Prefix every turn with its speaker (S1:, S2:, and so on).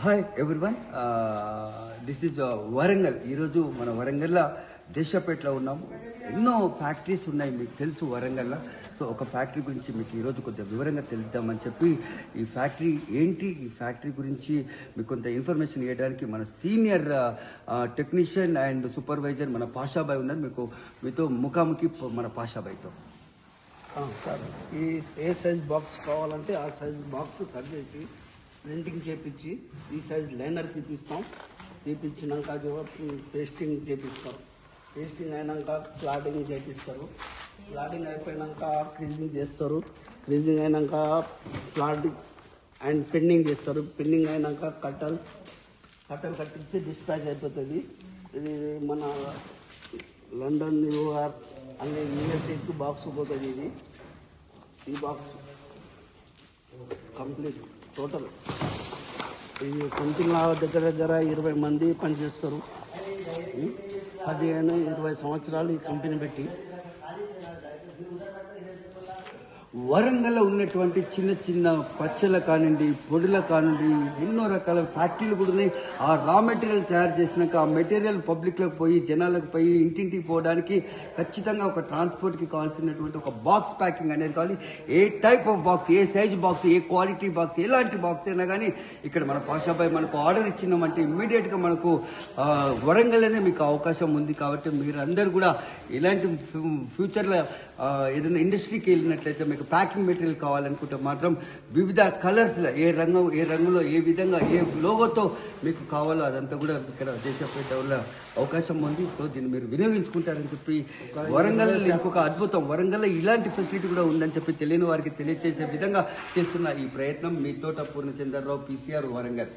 S1: Hi everyone this is Warangal ఈరోజు మన వరంగల్లో దేశపేటలో ఉన్నాము. ఎన్నో ఫ్యాక్టరీస్ ఉన్నాయి మీకు తెలుసు వరంగల్లో. సో ఒక ఫ్యాక్టరీ గురించి మీకు ఈరోజు కొద్దిగా వివరంగా తెలుద్దామని చెప్పి ఈ ఫ్యాక్టరీ ఏంటి? ఈ ఫ్యాక్టరీ గురించి మీకు కొంత ఇన్ఫర్మేషన్ ఇవ్వడానికి మన సీనియర్ టెక్నీషియన్ అండ్ సూపర్వైజర్ మన పాషాబాయ్ ఉన్నారు. మీకు మీతో ముఖాముఖి మన పాషాబాయ్తో.
S2: సార్ ఈ ఏ సైజ్ బాక్స్ కావాలంటే ఆ సైజ్ బాక్స్ కట్ చేసి ప్రింటింగ్ చేపించి ఈ సైజ్ లైనర్ తీపిస్తాం. తీపించినాక అది పేస్టింగ్ చేపిస్తాం పేస్టింగ్ అయినాక స్లాటింగ్ చేపిస్తారు. స్లాటింగ్ అయిపోయినాక క్రీజింగ్ చేస్తారు. క్రీజింగ్ అయినాక స్లాటింగ్ అండ్ పెండింగ్ చేస్తారు. పెండింగ్ అయినాక కట్టలు కట్టలు కట్టించి డిస్పాచ్ అయిపోతుంది. ఇది మన లండన్ న్యూయార్క్ అనే యూఎస్ఏకి బాక్స్ పోతుంది ఇది. ఈ బాక్స్ కంప్లీట్ టోటల్. ఇది కంపెనీలో దగ్గర దగ్గర ఇరవై మంది పనిచేస్తారు. పదిహేను ఇరవై సంవత్సరాలు ఈ కంపెనీ పెట్టి.
S1: వరంగల్లో ఉన్నటువంటి చిన్న చిన్న పచ్చల కానివ్వండి పొడుల కానివ్వండి ఎన్నో రకాల ఫ్యాక్టరీలు కూడా ఉన్నాయి. ఆ రా మెటీరియల్ తయారు చేసినాక ఆ మెటీరియల్ పబ్లిక్లోకి పోయి జనాలకు పోయి ఇంటింటికి పోవడానికి ఖచ్చితంగా ఒక ట్రాన్స్పోర్ట్కి కావాల్సినటువంటి ఒక బాక్స్ ప్యాకింగ్ అనేది కావాలి. ఏ టైప్ ఆఫ్ బాక్స్ ఏ సైజ్ బాక్స్ ఏ క్వాలిటీ బాక్స్ ఎలాంటి బాక్స్ అయినా కానీ ఇక్కడ మన పాషాబాయ్ మనకు ఆర్డర్ ఇచ్చినామంటే ఇమ్మీడియట్గా మనకు వరంగల్లోనే మీకు అవకాశం ఉంది కాబట్టి మీరు అందరు కూడా ఇలాంటి ఫ్యూచర్లో ఏదైనా ఇండస్ట్రీకి వెళ్ళినట్లయితే మీకు ప్యాకింగ్ మెటీరియల్ కావాలనుకుంటే మాత్రం వివిధ కలర్స్లో ఏ రంగు ఏ రంగులో ఏ విధంగా ఏ లోగోతో మీకు కావాలో అదంతా కూడా ఇక్కడ దేశపేటలో అవకాశం ఉంది. సో దీన్ని మీరు వినియోగించుకుంటారని చెప్పి వరంగల్ ఇంకొక అద్భుతం. వరంగల్లో ఇలాంటి ఫెసిలిటీ కూడా ఉందని చెప్పి తెలియని వారికి తెలియజేసే విధంగా చేస్తున్న ఈ ప్రయత్నం మీ తోట పూర్ణచంద్రరావు పీసీఆర్ వరంగల్.